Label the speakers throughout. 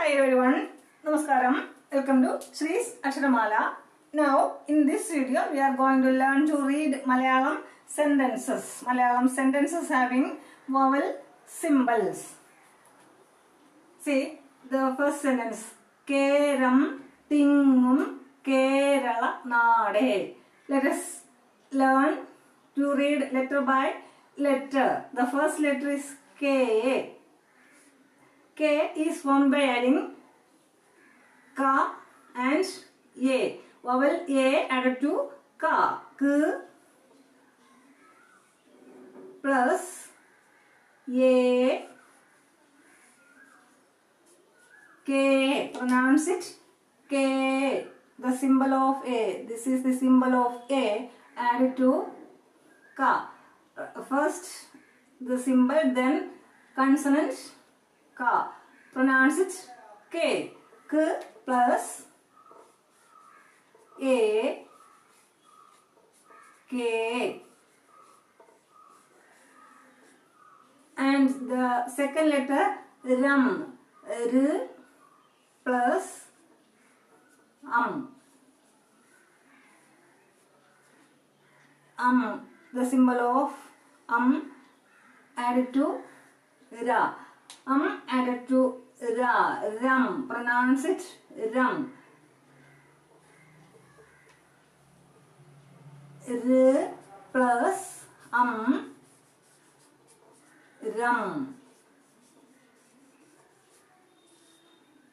Speaker 1: Hi everyone, Namaskaram. Welcome to Shree's Aksharamala. Now, in this video, we are going to learn to read Malayalam sentences. Malayalam sentences having vowel symbols. See, the first sentence. Keram Tingum Kerala Nade. Let us learn to read letter by letter. The first letter is K. K is formed by adding ka and a. Vowel a added to ka. K plus a K. Pronounce it K. The symbol of A. This is the symbol of A added to Ka. Uh, First the symbol, then consonant Ka. Pronounce it K. K plus A. K. And the second letter Ram. R plus um. Um. The symbol of um added to Ra um added to ra. Pronounce it rum. R plus um ram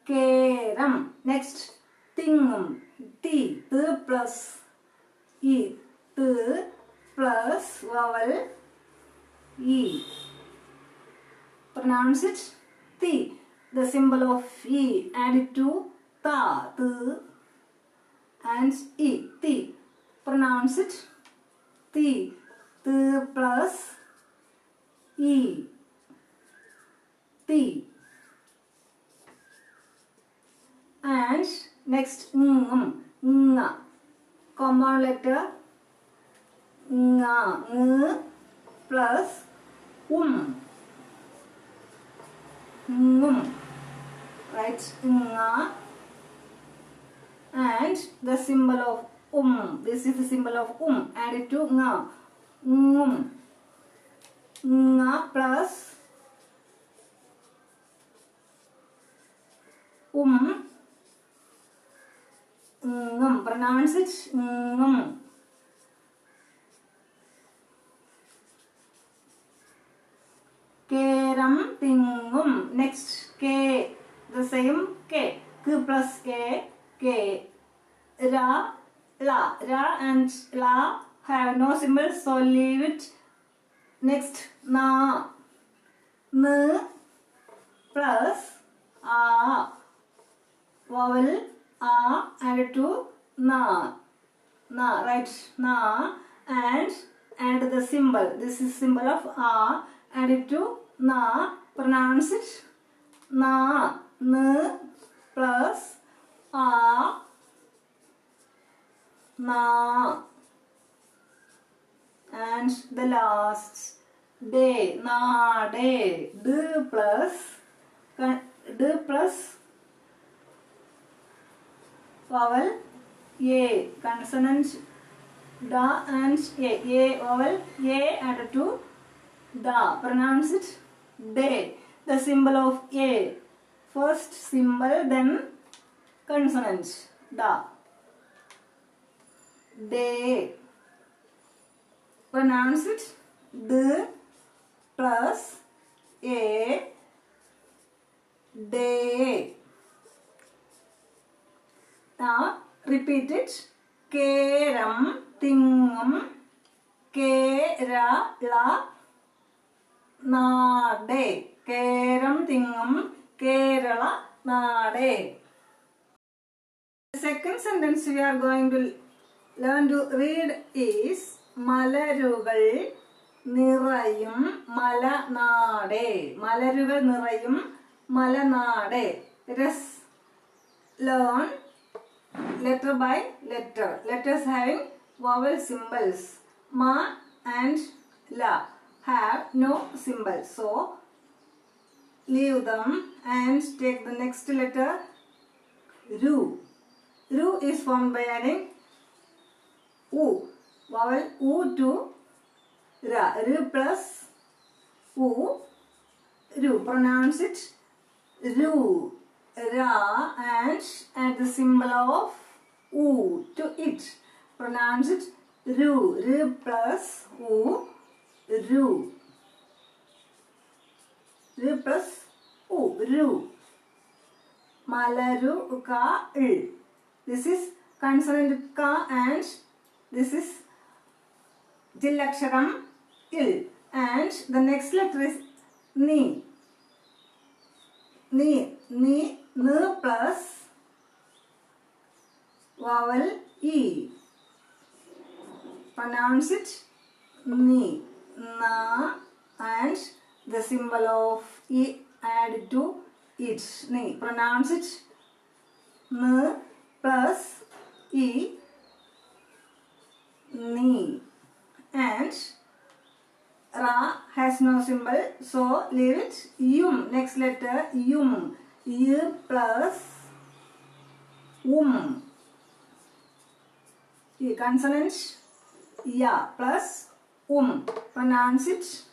Speaker 1: Keram. Next thingum. T t plus e t plus vowel e pronounce it. Ti the symbol of e added to ta t and e ti pronounce it. Ti t plus e. Ti and next nga compound letter. Nga ng plus um ngum right. Nga. And the symbol of um. This is the symbol of um. Added to nga. Ngum. Nga plus um. Ngum. Pronounce it. Ngum തിങ്ങും next കെ same k k plus k k ra la ra and la have no symbol so leave it next na n plus a vowel a added to na na right na and and the symbol this is symbol of a added to na pronounce it na n plus a na and the last day na day d plus d plus vowel a consonant da and a a vowel a added to da pronounce it day the symbol of a first symbol then consonant da de pronounce it d plus a de now repeat it കേരം തിങ്ങും കേരള നാടേ. കേരം തിങ്ങും കേരള നാടേ. Second sentence we are going to learn to read is മലരുകൾ നിറയും മലനാടേ മലരുകൾ നിറയും മലനാടേ രസ് learn letter by letter Letters having vowel symbols. Ma and la. Have no symbol. So, leave them and take the next letter ru. Ru is formed by adding u. Vowel u to ra. Ru plus u. Ru pronounce it ru. Ra and add the symbol of u to it. Pronounce it ru. Ru plus ru ru plus u ru malaru ka il this is consonant ka and this is jillaksharam il and the next letter is ni ni ni n plus vowel e pronounce it ni na and the symbol of e add to it. Ne, pronounce it n plus e ni. And ra has no symbol so leave it yum. Next letter yum. Y plus um. E consonant ya plus um. Pronounce it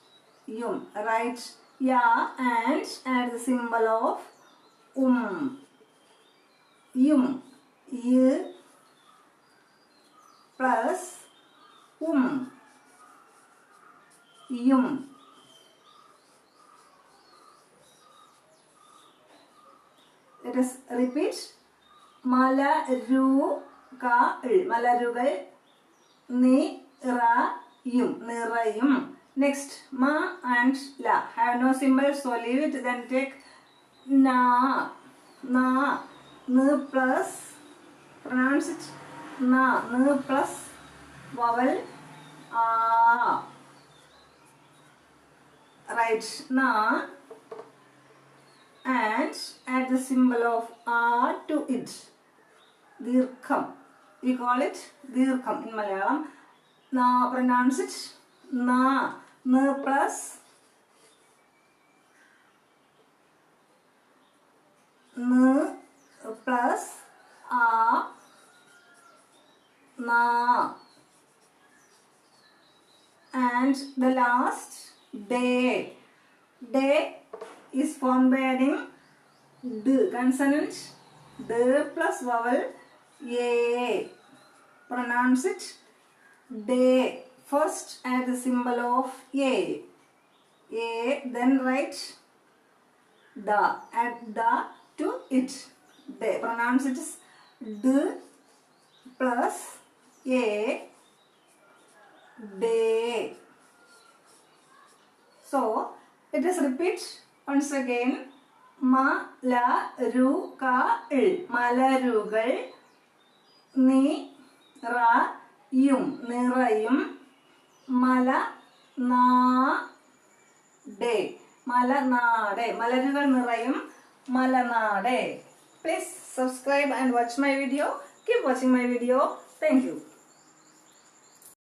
Speaker 1: yum. Right? Ya and add the symbol of um. Yum. Y plus um. Yum. Let us repeat. Malarugal. Malarugal. Ni ra നിറയും നിറയും. Next മ and ല. Have no symbol so leave it then take plus pronounce it plus vowel ആ. Right ന. And at the symbol of ആ to it ദീർഘം. We call it ദീർഘം in Malayalam. Now pronounce it Na. Na plus N plus A Na. And the last day. Day is formed by adding d consonant d plus vowel a. Pronounce it day. First add the symbol of a. A then write the. Add the to it. Day. Pronounce it as d plus a day. So it is repeat once again. മലരുകൾ മലരുകൾ നിറയും നിറയും മല നാടേ മലനാട് മലരുകൾ നിറയും മലനാട് please subscribe and watch my video keep watching my video thank U